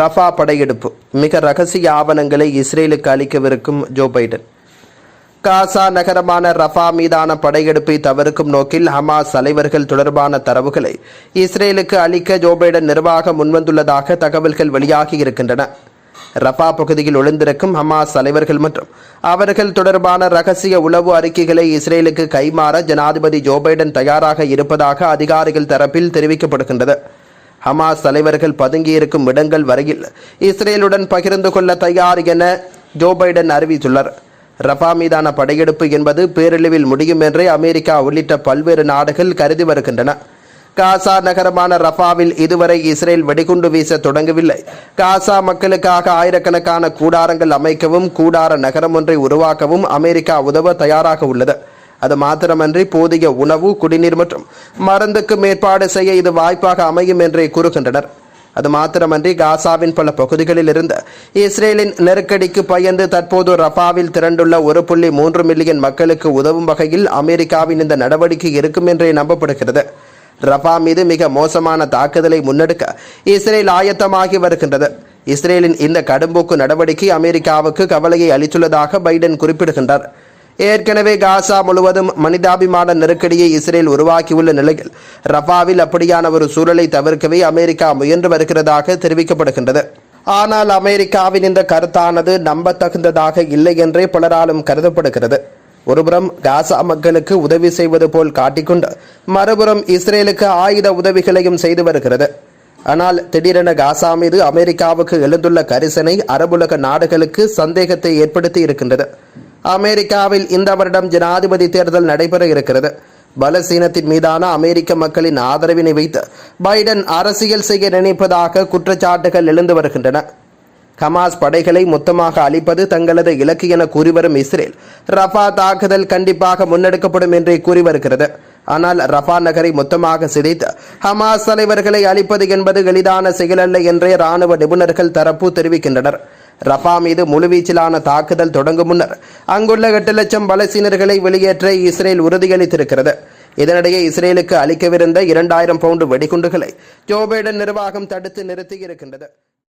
Rafah படையெடுப்பு. மிக ரகசிய ஆவணங்களை இஸ்ரேலுக்கு அளிக்கவிருக்கும் ஜோ பைடன். காசா நகரமான ரஃபா மீதான படையெடுப்பை தவிர்க்கும் நோக்கில் ஹமாஸ் தலைவர்கள் தொடர்பான தரவுகளை இஸ்ரேலுக்கு அளிக்க ஜோ பைடன் நிர்வாகம் முன்வந்துள்ளதாக தகவல்கள் வெளியாகி இருக்கின்றன. ரஃபா பகுதியில் ஒளிந்திருக்கும் ஹமாஸ் தலைவர்கள் மற்றும் அவர்கள் தொடர்பான ரகசிய உளவு அறிக்கைகளை இஸ்ரேலுக்கு கைமாற ஜனாதிபதி ஜோ பைடன் தயாராக இருப்பதாக அதிகாரிகள் தரப்பில் தெரிவிக்கப்படுகின்றது. ஹமாஸ் தலைவர்கள் பதுங்கியிருக்கும் இடங்கள் வரையில் இஸ்ரேலுடன் பகிர்ந்து கொள்ள தயார் என ஜோ பைடன் அறிவித்துள்ளார். ரஃபா மீதான படையெடுப்பு என்பது பேரழிவில் முடியும் என்றே அமெரிக்கா உள்ளிட்ட பல்வேறு நாடுகள் கருதி வருகின்றன. காசா நகரமான ரஃபாவில் இதுவரை இஸ்ரேல் வெடிகுண்டு வீச தொடங்கவில்லை. காசா மக்களுக்காக ஆயிரக்கணக்கான கூடாரங்கள் அமைக்கவும் கூடார நகரம் ஒன்றை உருவாக்கவும் அமெரிக்கா உதவ தயாராக உள்ளது. அது மாத்திரமன்றி போதிய உணவு குடிநீர் மற்றும் மருந்துக்கு மேற்பாடு செய்ய இது வாய்ப்பாக அமையும் என்றே கூறுகின்றனர். அது மாத்திரமன்றி காசாவின் பல பகுதிகளில் இருந்து இஸ்ரேலின் நெருக்கடிக்கு பயந்து தற்போது ரஃபாவில் திரண்டுள்ள ஒரு புள்ளி மூன்று மில்லியன் மக்களுக்கு உதவும் வகையில் அமெரிக்காவின் இந்த நடவடிக்கை இருக்கும் என்றே நம்பப்படுகிறது. ரஃபா மீது மிக மோசமான தாக்குதலை முன்னெடுக்க இஸ்ரேல் ஆயத்தமாகி வருகின்றது. இஸ்ரேலின் இந்த கடும்போக்கு நடவடிக்கை அமெரிக்காவுக்கு கவலையை அளித்துள்ளதாக பைடன் குறிப்பிடுகின்றார். ஏற்கனவே காசா முழுவதும் மனிதாபிமான நெருக்கடியை இஸ்ரேல் உருவாக்கியுள்ள நிலையில் ரஃபாவில் அப்படியான ஒரு சூழலை தவிர்க்கவே அமெரிக்கா முயன்று வருகிறதாக தெரிவிக்கப்படுகின்றது. ஆனால் அமெரிக்காவின் இந்த கருத்தானது நம்பத்தகுந்ததாக இல்லை என்றே பலராலும் கருதப்படுகிறது. ஒருபுறம் காசா மக்களுக்கு உதவி செய்வது போல் காட்டிக்கொண்டு மறுபுறம் இஸ்ரேலுக்கு ஆயுத உதவிகளையும் செய்து வருகிறது. ஆனால் திடீரென காசா மீது அமெரிக்காவுக்கு எழுந்துள்ள கரிசனை அரபுலக நாடுகளுக்கு சந்தேகத்தை ஏற்படுத்தி இருக்கின்றது. அமெரிக்காவில் இந்த வருடம் ஜனாதிபதி தேர்தல் நடைபெற இருக்கிறது. பலசீனத்தின் மீதான அமெரிக்க மக்களின் ஆதரவினை வைத்து பைடன் அரசியல் செய்ய நினைப்பதாக குற்றச்சாட்டுகள் எழுந்து வருகின்றன. ஹமாஸ் படைகளை மொத்தமாக அழிப்பது தங்களது இலக்கு என கூறி வரும் இஸ்ரேல் ரஃபா தாக்குதல் கண்டிப்பாக முன்னெடுக்கப்படும் என்றே கூறி வருகிறது. ஆனால் ரஃபா நகரை மொத்தமாக சிதைத்து ஹமாஸ் தலைவர்களை அழிப்பது என்பது எளிதான செயலல்ல என்றே ராணுவ நிபுணர்கள் தரப்பு தெரிவிக்கின்றனர். ரஃபா மீது முழுவீச்சிலான தாக்குதல் தொடங்கும் முன்னர் அங்குள்ள எட்டு லட்சம் பலஸ்தீனர்களை வெளியேற்ற இஸ்ரேல் உறுதியளித்திருக்கிறது. இதனிடையே இஸ்ரேலுக்கு அளிக்கவிருந்த இரண்டாயிரம் பவுண்டு வெடிகுண்டுகளை ஜோ பைடன் நிர்வாகம் தடுத்து நிறுத்தியிருக்கின்றது.